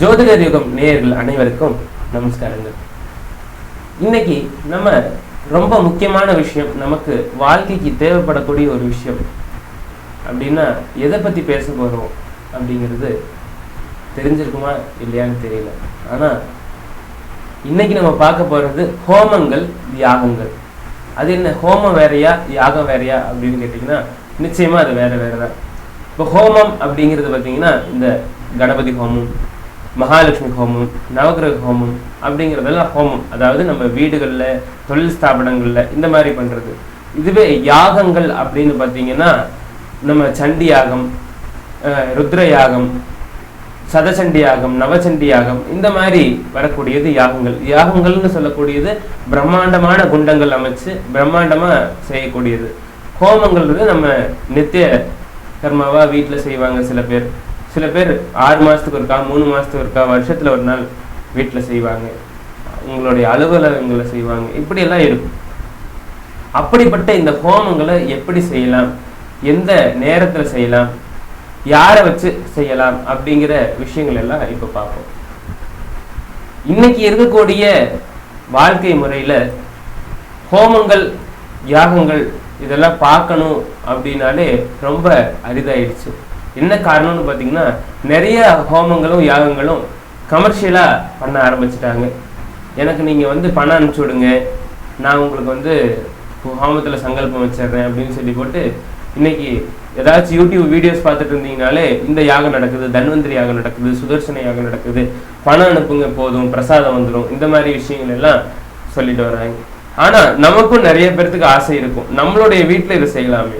ஜோதிடர் யுகம் நேயர்கள் அனைவருக்கும் நமஸ்காரங்கள். இன்னைக்கு நம்ம ரொம்ப முக்கியமான விஷயம் நமக்கு வாழ்க்கைக்கு தேவைப்படக்கூடிய ஒரு விஷயம். அப்படின்னா எதை பற்றி பேச போகிறோம் அப்படிங்கிறது தெரிஞ்சிருக்குமா இல்லையான்னு தெரியல. ஆனால் இன்னைக்கு நம்ம பார்க்க போகிறது ஹோமங்கள் யாகங்கள். அது என்ன ஹோமம் வேறையா யாகம் வேறையா அப்படின்னு கேட்டிங்கன்னா நிச்சயமாக அது வேற வேறதான். இப்போ ஹோமம் அப்படிங்கிறது பார்த்தீங்கன்னா இந்த கணபதி ஹோமம் மகாலட்சுமி ஹோமம் நவகிரக ஹோமம் அப்படிங்கிறதெல்லாம் ஹோமம். அதாவது நம்ம வீடுகளில் தொழில் ஸ்தாபனங்களில் இந்த மாதிரி பண்ணுறது இதுவே யாகங்கள் அப்படின்னு பார்த்தீங்கன்னா நம்ம சண்டி யாகம் அஹ், ருத்ர யாகம் சதசண்டி யாகம் நவச்சண்டி யாகம் இந்த மாதிரி வரக்கூடியது யாகங்கள். யாகங்கள்னு சொல்லக்கூடியது பிரம்மாண்டமான குண்டங்கள் அமைச்சு பிரம்மாண்டமா செய்யக்கூடியது. ஹோமங்கள்ன்றது நம்ம நித்திய கர்மாவாக வீட்டில் செய்வாங்க சில பேர். சில பேர் ஆறு மாசத்துக்கு ஒருக்கா மூணு மாசத்துக்கு ஒருக்கா வருஷத்துல ஒரு நாள் வீட்டில் செய்வாங்க. உங்களுடைய அலுவலகங்களை செய்வாங்க. இப்படியெல்லாம் இருக்கும். அப்படிப்பட்ட இந்த ஹோமங்களை எப்படி செய்யலாம்? எந்த நேரத்துல செய்யலாம்? யாரை வச்சு செய்யலாம்? அப்படிங்கிற விஷயங்கள் எல்லாம் இப்போ பார்ப்போம். இன்னைக்கு இருக்கக்கூடிய வாழ்க்கை முறையில ஹோமங்கள் யாகங்கள் இதெல்லாம் பார்க்கணும் அப்படின்னாலே ரொம்ப அரிதாயிடுச்சு. என்ன காரணம்னு பார்த்தீங்கன்னா நிறைய ஹோமங்களும் யாகங்களும் கமர்ஷியலாக பண்ண ஆரம்பிச்சிட்டாங்க. எனக்கு நீங்கள் வந்து பணம் அனுப்பிச்சி விடுங்க. நான் உங்களுக்கு வந்து ஹோமத்தில் சங்கல்பம் வச்சிடுறேன் அப்படின்னு சொல்லி போட்டு இன்னைக்கு ஏதாச்சும் யூடியூப் வீடியோஸ் பார்த்துட்டு இருந்தீங்கனாலே இந்த யாகம் நடக்குது தன்வந்திரி யாகம் நடக்குது சுதர்சன யாகம் நடக்குது. பணம் அனுப்புங்க போதும் பிரசாதம் வந்துடும் இந்த மாதிரி விஷயங்கள் எல்லாம் சொல்லிட்டு வர்றாங்க ஆனால் நமக்கும் நிறைய பேர்த்துக்கு ஆசை இருக்கும். நம்மளுடைய வீட்டில் இதை செய்யலாமே.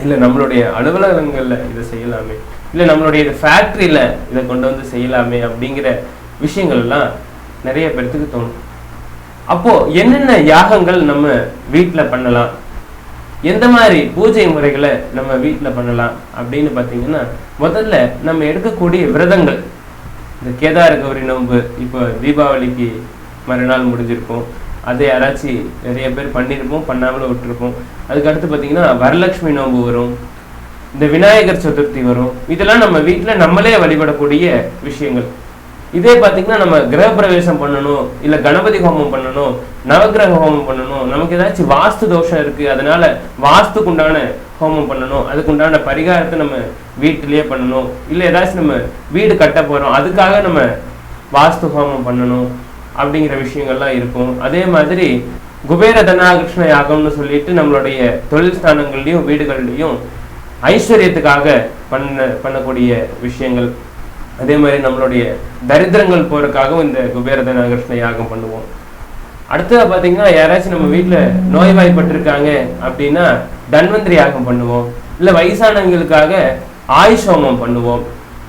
இல்லை நம்மளுடைய அலுவலகங்கள்ல இதை செய்யலாமே. இல்லை நம்மளுடைய ஃபேக்ட்ரியில இதை கொண்டு வந்து செய்யலாமே அப்படிங்கிற விஷயங்கள் எல்லாம் நிறைய பேர்த்துக்கு தோணும். அப்போ என்னென்ன யாகங்கள் நம்ம வீட்டில் பண்ணலாம்? எந்த மாதிரி பூஜை முறைகளை நம்ம வீட்டில் பண்ணலாம் அப்படின்னு பார்த்தீங்கன்னா முதல்ல நம்ம எடுக்கக்கூடிய விரதங்கள். இந்த கேதார கௌரி நோன்பு இப்போ தீபாவளிக்கு மறுநாள் முடிஞ்சிருக்கும். அதை யாராச்சும் நிறைய பேர் பண்ணியிருப்போம் பண்ணாமலும் விட்டுருப்போம். அதுக்கு அடுத்து பார்த்தீங்கன்னா வரலட்சுமி நோம்பு வரும் இந்த விநாயகர் சதுர்த்தி வரும். இதெல்லாம் நம்ம வீட்டில் நம்மளே வழிபடக்கூடிய விஷயங்கள். இதே பார்த்தீங்கன்னா நம்ம கிரகப்பிரவேசம் பண்ணணும் இல்லை கணபதி ஹோமம் பண்ணணும் நவக்கிரக ஹோமம் பண்ணணும். நமக்கு ஏதாச்சும் வாஸ்து தோஷம் இருக்கு அதனால வாஸ்துக்கு உண்டான ஹோமம் பண்ணணும். அதுக்குண்டான பரிகாரத்தை நம்ம வீட்டிலேயே பண்ணணும். இல்லை ஏதாச்சும் நம்ம வீடு கட்ட போறோம் அதுக்காக நம்ம வாஸ்து ஹோமம் பண்ணணும். அப்படிங்கிற விஷயங்கள்லாம் இருக்கும். அதே மாதிரி குபேர தனாகிருஷ்ண யாகம்னு சொல்லிட்டு நம்மளுடைய தொழில் ஸ்தானங்கள்லையும் வீடுகள்லையும் ஐஸ்வர்யத்துக்காக பண்ண பண்ணக்கூடிய விஷயங்கள். அதே மாதிரி நம்மளுடைய தரித்திரங்கள் போறதுக்காகவும் இந்த குபேர தனாகிருஷ்ண யாகம் பண்ணுவோம். அடுத்தது பார்த்தீங்கன்னா யாராச்சும் நம்ம வீட்டில் நோய்வாய்ப்பட்டிருக்காங்க அப்படின்னா தன்வந்திரி யாகம் பண்ணுவோம். இல்லை வயசானவங்களுக்காக ஆயுஷ் ஹோமம் பண்ணுவோம்.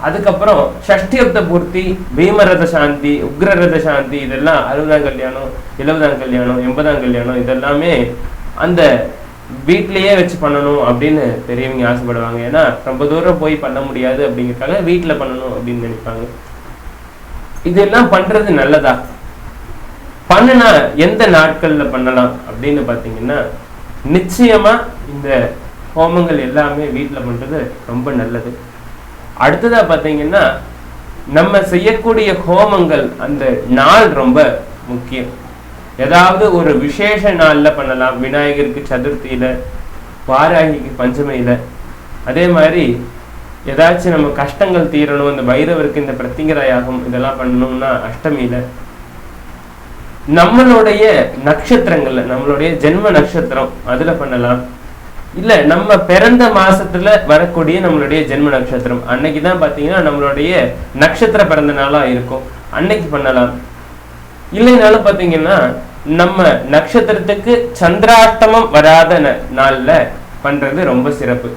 அதுக்கப்புறம் சஷ்டியப்த பூர்த்தி பீமரத சாந்தி உக்ரரத சாந்தி இதெல்லாம் அறுபதாம் கல்யாணம் எழுபதாம் கல்யாணம் எண்பதாம் கல்யாணம் இதெல்லாமே அந்த வீட்டிலேயே வச்சு பண்ணணும் அப்படின்னு பெரியவங்க ஆசைப்படுவாங்க. ஏன்னா ரொம்ப தூரம் போய் பண்ண முடியாது அப்படிங்கிறக்காக வீட்டில் பண்ணணும் அப்படின்னு நினைப்பாங்க. இதெல்லாம் பண்றது நல்லதா? பண்ணுனா எந்த நாட்கள்ல பண்ணலாம் அப்படின்னு பார்த்தீங்கன்னா நிச்சயமா இந்த ஹோமங்கள் எல்லாமே வீட்டில் பண்றது ரொம்ப நல்லது. அடுத்ததா பார்த்தீங்கன்னா நம்ம செய்யக்கூடிய ஹோமங்கள் அந்த நாள் ரொம்ப முக்கியம். ஏதாவது ஒரு விசேஷ நாள்ல பண்ணலாம். விநாயகருக்கு சதுர்த்தியில வாராகிக்கு பஞ்சமியில. அதே மாதிரி ஏதாச்சும் நம்ம கஷ்டங்கள் தீரணும். இந்த பைரவருக்கு இந்த பிரத்திங்கராயாகும் இதெல்லாம் பண்ணணும்னா அஷ்டமியில. நம்மளுடைய நட்சத்திரங்கள்ல நம்மளுடைய ஜென்ம நட்சத்திரம் அதுல பண்ணலாம். இல்ல நம்ம பிறந்த மாசத்துல வரக்கூடிய நம்மளுடைய ஜென்ம நட்சத்திரம். அன்னைக்கு தான் பாத்தீங்கன்னா நம்மளுடைய நட்சத்திர பிறந்த நாளா இருக்கும். அன்னைக்கு பண்ணலாம். இல்லைனாலும் பாத்தீங்கன்னா நம்ம நட்சத்திரத்துக்கு சந்திராஷ்டமம் வராத ந- நாள்ல பண்றது ரொம்ப சிறப்பு.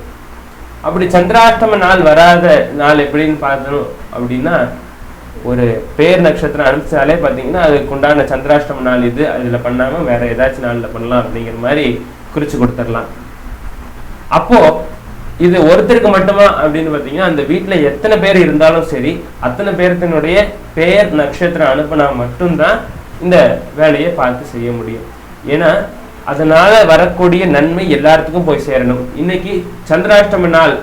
அப்படி சந்திராஷ்டம நாள் வராத நாள் எப்படின்னு பார்த்தணும் அப்படின்னா ஒரு பேர் நட்சத்திரம் அனுப்பிச்சாலே பார்த்தீங்கன்னா அதுக்கு உண்டான சந்திராஷ்டம நாள் இது. அதில் பண்ணாம வேற ஏதாச்சும் நாளில் பண்ணலாம் அப்படிங்கிற மாதிரி குறிச்சு கொடுத்துடலாம். அப்போ இது ஒருத்தருக்கு மட்டுமா அப்படின்னு பார்த்தீங்கன்னா அந்த வீட்டில் எத்தனை பேர் இருந்தாலும் சரி அத்தனை பேர்த்தினுடைய பெயர் நட்சத்திரம் அனுப்புனா மட்டும்தான் இந்த வேலையை பார்த்து செய்ய முடியும். ஏன்னா அதனால வரக்கூடிய நன்மை எல்லாத்துக்கும் போய் சேரணும். இன்னைக்கு சந்திராஷ்டம நாள்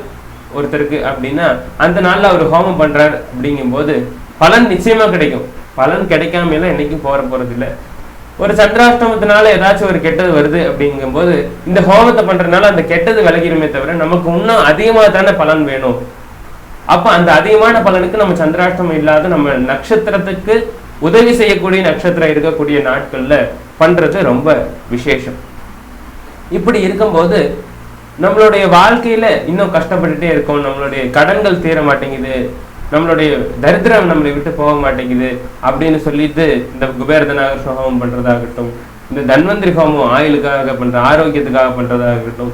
ஒருத்தருக்கு அப்படின்னா அந்த நாள்ல அவர் ஹோமம் பண்றார் அப்படிங்கும்போது பலன் நிச்சயமா கிடைக்கும். பலன் கிடைக்காம எல்லாம் என்னைக்கும் போற போறது இல்லை ஒரு சந்திராஷ்டமத்தினால ஏதாச்சும் ஒரு கெட்டது வருது அப்படிங்கும்போது இந்த ஹோமத்தை பண்றதுனால அந்த கெட்டது விலகிருமே தவிர நமக்கு இன்னும் அதிகமாக தானே பலன் வேணும். அப்ப அந்த அதிகமான பலனுக்கு நம்ம சந்திராஷ்டமம் இல்லாத நம்ம நட்சத்திரத்துக்கு உதவி செய்யக்கூடிய நட்சத்திரம் இருக்கக்கூடிய நாட்கள்ல பண்றது ரொம்ப விசேஷம். இப்படி இருக்கும்போது நம்மளுடைய வாழ்க்கையில இன்னும் கஷ்டப்பட்டுட்டே இருக்கோம் நம்மளுடைய கடன்கள் தீர மாட்டேங்குது நம்மளுடைய தரித்திரம் நம்மளை விட்டு போக மாட்டேங்குது அப்படின்னு சொல்லிட்டு இந்த குபேரதனாக ஹோமம் பண்றதாகட்டும் இந்த தன்வந்திரி ஹோமம் ஆயுளுக்காக பண்ற ஆரோக்கியத்துக்காக பண்றதாகட்டும்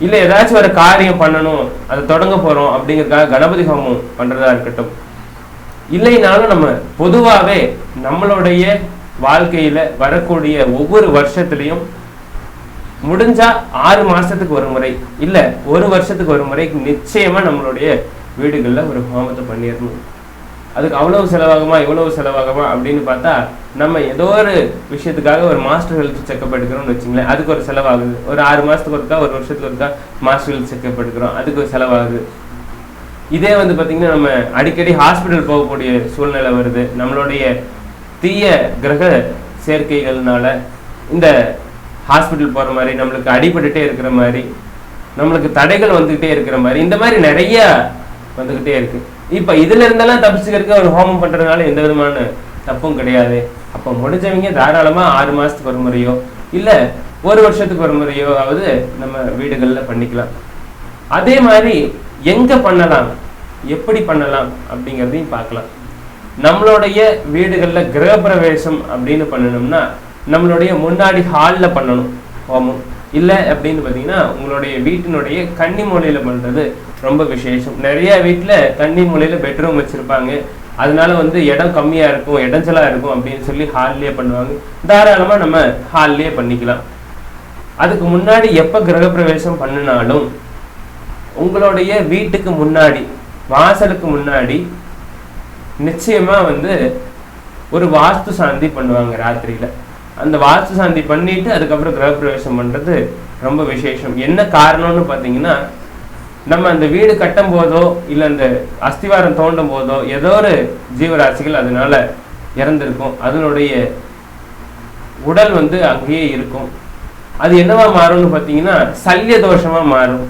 இல்லை ஏதாச்சும் ஒரு காரியம் பண்ணணும் அதை தொடங்க போறோம் அப்படிங்கறதுக்காக கணபதி ஹோமம் பண்றதா இருக்கட்டும் இல்லைனாலும் நம்ம பொதுவாவே நம்மளுடைய வாழ்க்கையில வரக்கூடிய ஒவ்வொரு வருஷத்துலயும் முடிஞ்சா ஆறு மாசத்துக்கு ஒரு முறை இல்ல ஒரு வருஷத்துக்கு ஒரு முறை நிச்சயமா நம்மளுடைய வீடுகள்ல ஒரு ஹோமத்தை பண்ணிடணும் அதுக்கு அவ்வளவு செலவாகுமா இவ்வளவு செலவாகுமா அப்படின்னு பார்த்தா நம்ம ஏதோ ஒரு விஷயத்துக்காக ஒரு மாஸ்டர் ஹெல்த் செக்அப் எடுக்கிறோம்னு வச்சுங்களேன் அதுக்கு ஒரு செலவாகுது. ஒரு ஆறு மாசத்துக்கு ஒருக்கா ஒரு வருஷத்துக்கு ஒருக்கா மாஸ்டர் ஹெல்த் செக்அப் எடுக்கிறோம் அதுக்கு ஒரு செலவாகுது. இதே வந்து பார்த்திங்கன்னா நம்ம அடிக்கடி ஹாஸ்பிட்டல் போகக்கூடிய சூழ்நிலை வருது. நம்மளுடைய தீய கிரக சேர்க்கைகள்னால இந்த ஹாஸ்பிட்டல் போற மாதிரி நம்மளுக்கு அடிபட்டுட்டே இருக்கிற மாதிரி நம்மளுக்கு தடைகள் வந்துகிட்டே இருக்கிற மாதிரி இந்த மாதிரி நிறைய வந்துகிட்டே இருக்கு. இப்ப இதுல இருந்தெல்லாம் தப்பிச்சுக்கிறதுக்கு ஒரு ஹோமம் பண்றதுனால எந்த விதமான தப்பும் கிடையாது. அப்ப முடிஞ்சவங்க தாராளமா ஆறு மாசத்துக்கு ஒரு முறையோ இல்ல ஒரு வருஷத்துக்கு ஒரு முறையோ ஆவது நம்ம வீடுகள்ல பண்ணிக்கலாம். அதே மாதிரி எங்க பண்ணலாம் எப்படி பண்ணலாம் அப்படிங்கிறதையும் பார்க்கலாம். நம்மளுடைய வீடுகளில் கிரகப்பிரவேசம் அப்படின்னு பண்ணணும்னா நம்மளுடைய முன்னாடி ஹாலில் பண்ணணும் ஹோமம். இல்லை அப்படின்னு பார்த்தீங்கன்னா உங்களுடைய வீட்டினுடைய கன்னி மூலையில் பண்ணுறது ரொம்ப விசேஷம். நிறைய வீட்டில் கன்னி மூலையில் பெட்ரூம் வச்சுருப்பாங்க. அதனால வந்து இடம் கம்மியாக இருக்கும் இடைஞ்சலாக இருக்கும் அப்படின்னு சொல்லி ஹால்லேயே பண்ணுவாங்க. தாராளமாக நம்ம ஹால்லேயே பண்ணிக்கலாம். அதுக்கு முன்னாடி எப்போ கிரகப்பிரவேசம் பண்ணினாலும் உங்களுடைய வீட்டுக்கு முன்னாடி வாசலுக்கு முன்னாடி நிச்சயமாக வந்து ஒரு வாஸ்து சாந்தி பண்ணுவாங்க ராத்திரியில். அந்த வாஸ்து சாந்தி பண்ணிட்டு அதுக்கப்புறம் கிரகப்பிரவேசம் பண்றது ரொம்ப விசேஷம். என்ன காரணம்னு பார்த்தீங்கன்னா நம்ம அந்த வீடு கட்டும் போதோ இல்லை அந்த அஸ்திவாரம் தோண்டும் போதோ ஏதோ ஒரு ஜீவராசிகள் அதனால இறந்திருக்கும். அதனுடைய உடல் வந்து அங்கேயே இருக்கும். அது என்னவா மாறும்னு பார்த்தீங்கன்னா சல்ய தோஷமா மாறும்.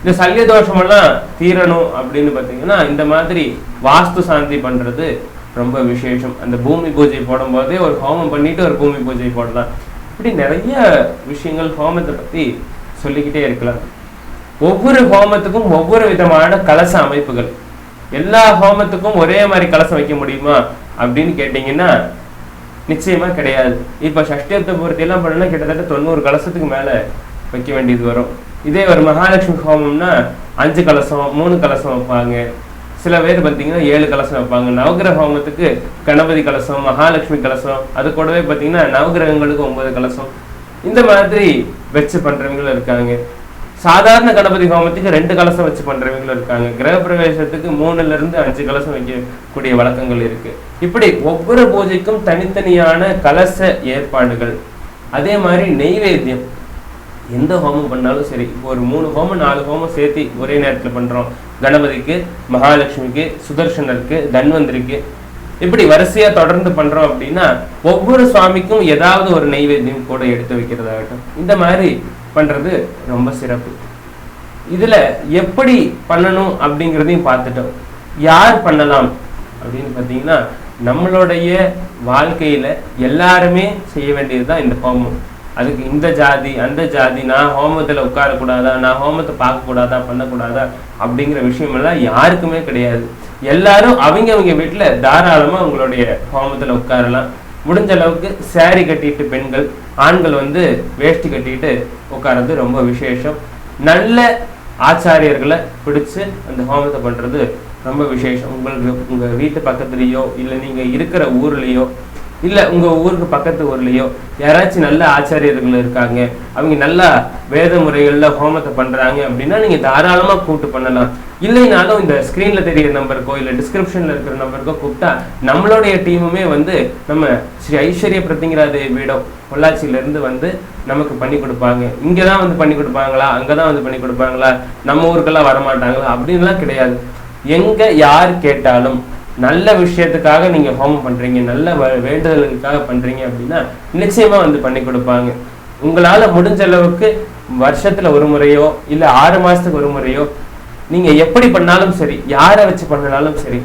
இந்த சல்ய தோஷமெல்லாம் தீரணும் அப்படின்னு பார்த்தீங்கன்னா இந்த மாதிரி வாஸ்து சாந்தி பண்றது ரொம்ப விசேஷம். அந்த பூமி பூஜை போடும்போதே ஒரு ஹோமம் பண்ணிட்டு ஒரு பூமி பூஜை போடலாம். இப்படி நிறைய விஷயங்கள் ஹோமத்தை பத்தி சொல்லிக்கிட்டே இருக்கலாம். ஒவ்வொரு ஹோமத்துக்கும் ஒவ்வொரு விதமான கலச அமைப்புகள். எல்லா ஹோமத்துக்கும் ஒரே மாதிரி கலசம் வைக்க முடியுமா அப்படின்னு கேட்டிங்கன்னா நிச்சயமா கிடையாது. இப்ப சஷ்டியத்தை பூர்த்தி எல்லாம் பண்ணா கிட்டத்தட்ட தொண்ணூறு கலசத்துக்கு மேல வைக்க வேண்டியது வரும். இதே ஒரு மகாலட்சுமி ஹோமம்னா அஞ்சு கலசம் மூணு கலசம் வைப்பாங்க. சில பேர் பார்த்தீங்கன்னா ஏழு கலசம் வைப்பாங்க. நவகிரக ஹோமத்துக்கு கணபதி கலசம் மகாலட்சுமி கலசம் அது கூடவே பார்த்தீங்கன்னா நவகிரகங்களுக்கு ஒன்பது கலசம். இந்த மாதிரி வச்சு பண்ணுறவங்களும் இருக்காங்க. சாதாரண கணபதி ஹோமத்துக்கு ரெண்டு கலசம் வச்சு பண்றவங்களும் இருக்காங்க. கிரகப்பிரவேசத்துக்கு மூணுல இருந்து அஞ்சு கலசம் வைக்கக்கூடிய வழக்கங்கள் இருக்கு. இப்படி ஒவ்வொரு பூஜைக்கும் தனித்தனியான கலச ஏற்பாடுகள். அதே மாதிரி நெய்வேத்தியம். எந்த ஹோமம் பண்ணாலும் சரி இப்போ ஒரு மூணு ஹோமம் நாலு ஹோமம் சேர்த்து ஒரே நேரத்தில் பண்ணுறோம் கணபதிக்கு மகாலட்சுமிக்கு சுதர்சனருக்கு தன்வந்திரிக்கு. இப்படி வரிசையாக தொடர்ந்து பண்ணுறோம் அப்படின்னா ஒவ்வொரு சுவாமிக்கும் ஏதாவது ஒரு நெய்வேத்தியம் கூட எடுத்து வைக்கிறதாகட்டும். இந்த மாதிரி பண்ணுறது ரொம்ப சிறப்பு. இதில் எப்படி பண்ணணும் அப்படிங்கிறதையும் பார்த்துட்டோம். யார் பண்ணலாம் அப்படின்னு பார்த்தீங்கன்னா நம்மளுடைய வாழ்க்கையில் எல்லாருமே செய்ய வேண்டியது தான் இந்த ஹோமம். அதுக்கு இந்த ஜாதி அந்த ஜாதி நான் ஹோமத்துல உட்காரக்கூடாதா நான் ஹோமத்தை பார்க்கக்கூடாதா பண்ணக்கூடாதா அப்படிங்கிற விஷயம் எல்லாம் யாருக்குமே கிடையாது. எல்லாரும் அவங்க அவங்க வீட்டுல தாராளமா உங்களுடைய ஹோமத்துல உட்காரலாம். முடிஞ்ச அளவுக்கு சேரீ கட்டிட்டு பெண்கள் ஆண்கள் வந்து வேஷ்டி கட்டிட்டு உட்கார்றது ரொம்ப விசேஷம். நல்ல ஆச்சாரியர்களை பிடிச்சு அந்த ஹோமத்தை பண்றது ரொம்ப விசேஷம். உங்களுக்கு உங்க வீட்டு பக்கத்துலயோ இல்லை நீங்க இருக்கிற ஊர்லேயோ இல்லை உங்க ஊருக்கு பக்கத்து ஊர்லயோ யாராச்சும் நல்ல ஆச்சாரியர்கள் இருக்காங்க அவங்க நல்லா வேத முறைகளில் ஹோமத்தை பண்றாங்க அப்படின்னா நீங்க தாராளமாக கூப்பிட்டு பண்ணலாம். இல்லைனாலும் இந்த ஸ்க்ரீனில் தெரியிற நம்பருக்கோ இல்லை டிஸ்கிரிப்ஷன்ல இருக்கிற நம்பருக்கோ கூப்பிட்டா நம்மளுடைய டீமுமே வந்து நம்ம ஸ்ரீ ஐஸ்வர்ய பிரத்திங்கிரா தேவி பீடம் பொள்ளாச்சியில இருந்து வந்து நமக்கு பண்ணி கொடுப்பாங்க. இங்கதான் வந்து பண்ணி கொடுப்பாங்களா? அங்கதான் வந்து பண்ணி கொடுப்பாங்களா? நம்ம ஊருக்கெல்லாம் வரமாட்டாங்களா? அப்படின்லாம் கிடையாது. எங்க யார் கேட்டாலும் நல்ல விஷயத்துக்காக நீங்க ஹோமம் பண்றீங்க நல்ல வ- வேண்டுதலுக்காக பண்றீங்க அப்படின்னா நிச்சயமா வந்து பண்ணி கொடுப்பாங்க. உங்களால முடிஞ்ச அளவுக்கு வருஷத்துல ஒரு முறையோ இல்ல ஆறு மாசத்துக்கு ஒரு முறையோ நீங்க எப்படி பண்ணாலும் சரி யாரை வச்சு பண்ணனாலும் சரி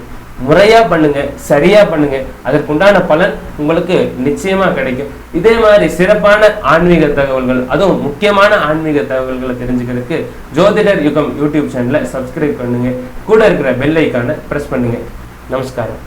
முறையா பண்ணுங்க சரியா பண்ணுங்க அதற்குண்டான பலன் உங்களுக்கு நிச்சயமா கிடைக்கும். இதே மாதிரி சிறப்பான ஆன்மீக தகவல்கள் அதுவும் முக்கியமான ஆன்மீக தகவல்களை தெரிஞ்சுக்கிறதுக்கு ஜோதிடர் யுகம் யூடியூப் சேனலை சப்ஸ்கிரைப் பண்ணுங்க. கூட இருக்கிற பெல் ஐக்கானை பிரஸ் பண்ணுங்க. నమస్కారం